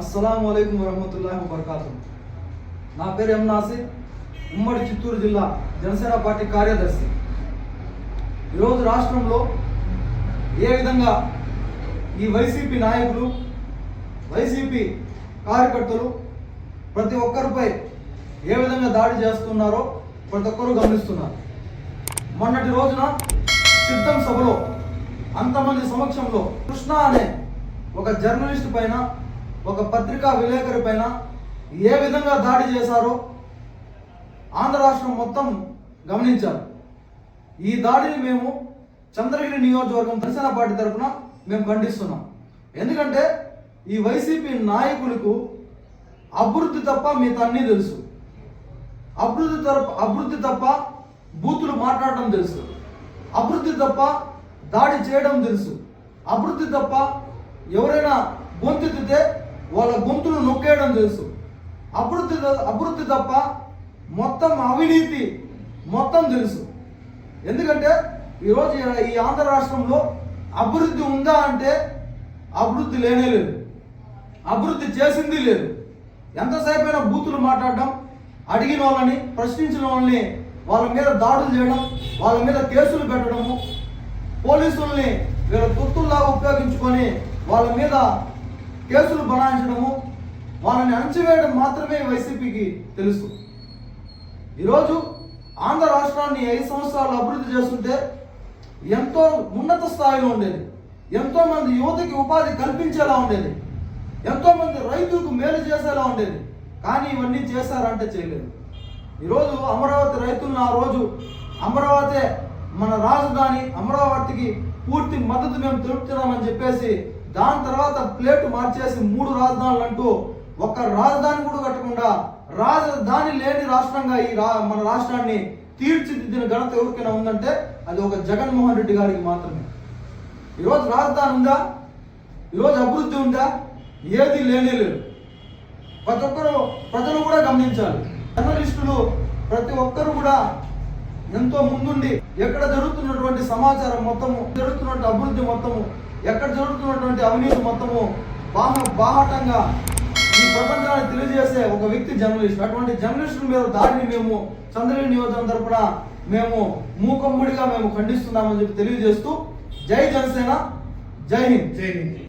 అస్సలం అయికం వరహమతుల్లాhi వబర్కాతు నా పేరు ఎం నాసిర్ ఉమ్మడి చిత్తూరు జిల్లా జనసేన పార్టీ కార్యదర్శి. ఈరోజు రాష్ట్రంలో ఏ విధంగా ఈ వైసీపీ నాయకులు వైసీపీ కార్యకర్తలు ప్రతి ఒక్కరిపై ఏ విధంగా దాడి చేస్తున్నారో ప్రతి ఒక్కరూ గమనిస్తున్నారు. మొన్నటి రోజున సిద్ధం సభలో అంతమంది సమక్షంలో కృష్ణ అనే ఒక జర్నలిస్ట్ పైన ఒక పత్రికా విలేకరి పైన ఏ విధంగా దాడి చేశారో ఆంధ్ర రాష్ట్రం మొత్తం గమనించారు. ఈ దాడిని మేము చంద్రగిరి నియోజకవర్గం దర్శన పార్టీ తరఫున మేము ఖండిస్తున్నాం. ఎందుకంటే ఈ వైసీపీ నాయకులకు అభివృద్ధి తప్ప మిగతా అన్నీ తెలుసు. అభివృద్ధి తరపు అభివృద్ధి తప్ప బూతులు మాట్లాడడం తెలుసు. అభివృద్ధి తప్ప దాడి చేయడం తెలుసు. అభివృద్ధి తప్ప ఎవరైనా బొంతెత్తితే వాళ్ళ గొంతులు నొక్కేయడం తెలుసు. అభివృద్ధి అభివృద్ధి తప్ప మొత్తం అవినీతి మొత్తం తెలుసు. ఎందుకంటే ఈరోజు ఈ ఆంధ్ర రాష్ట్రంలో అభివృద్ధి ఉందా అంటే అభివృద్ధి లేనే లేదు. అభివృద్ధి చేసింది లేదు. ఎంతసేపు అయినా బూతులు మాట్లాడడం అడిగిన వాళ్ళని ప్రశ్నించిన వాళ్ళని వాళ్ళ మీద దాడులు చేయడం వాళ్ళ మీద కేసులు పెట్టడము పోలీసుల్ని వీళ్ళ గుర్తుల్లాగా ఉపయోగించుకొని వాళ్ళ మీద కేసులు బనాయించడము వాళ్ళని అణచివేయడం మాత్రమే వైసీపీకి తెలుసు. ఈరోజు ఆంధ్ర రాష్ట్రాన్ని ఐదు సంవత్సరాలు అభివృద్ధి చేస్తుంటే ఎంతో ఉన్నత స్థాయిలో ఉండేది. ఎంతో మంది యువతకి ఉపాధి కల్పించేలా ఉండేది. ఎంతో మంది రైతులకు మేలు చేసేలా ఉండేది. కానీ ఇవన్నీ చేశారంటే చేయలేదు. ఈరోజు అమరావతి రైతులను ఆ రోజు అమరావతి మన రాజధాని అమరావతికి పూర్తి మద్దతు మేము తెలుపుతున్నామని చెప్పేసి దాని తర్వాత ప్లేటు మార్చేసి మూడు రాజధానులు అంటూ ఒక్క రాజధాని కూడా కట్టకుండా రాజధాని లేని రాష్ట్రంగా ఈ రా మన రాష్ట్రాన్ని తీర్చిదిద్దిన ఘనత ఎవరికైనా ఉందంటే అది ఒక జగన్మోహన్ రెడ్డి గారికి మాత్రమే. ఈరోజు రాజధాని ఉందా? ఈరోజు అభివృద్ధి ఉందా? ఏది లేనే లేదు. ప్రతి ఒక్కరు ప్రజలు కూడా గమనించాలి. జర్నలిస్టులు ప్రతి ఒక్కరు కూడా ఎంతో ముందుండి ఎక్కడ జరుగుతున్నటువంటి సమాచారం మొత్తము జరుగుతున్నటువంటి అభివృద్ధి మొత్తము ఎక్కడ జరుగుతున్నటువంటి అవినీతి మొత్తము బాహ బాహటంగా ఈ ప్రపంచాన్ని తెలియజేసే ఒక వ్యక్తి జర్నలిస్ట్. అటువంటి జర్నలిస్టుల మీద దాడిని మేము చంద్రగిరి నియోజకవర్గం తరపున మేము మూకమ్ముడిగా మేము ఖండిస్తున్నామని చెప్పి తెలియజేస్తూ జై జనసేన జై హింద్. జై హింద్.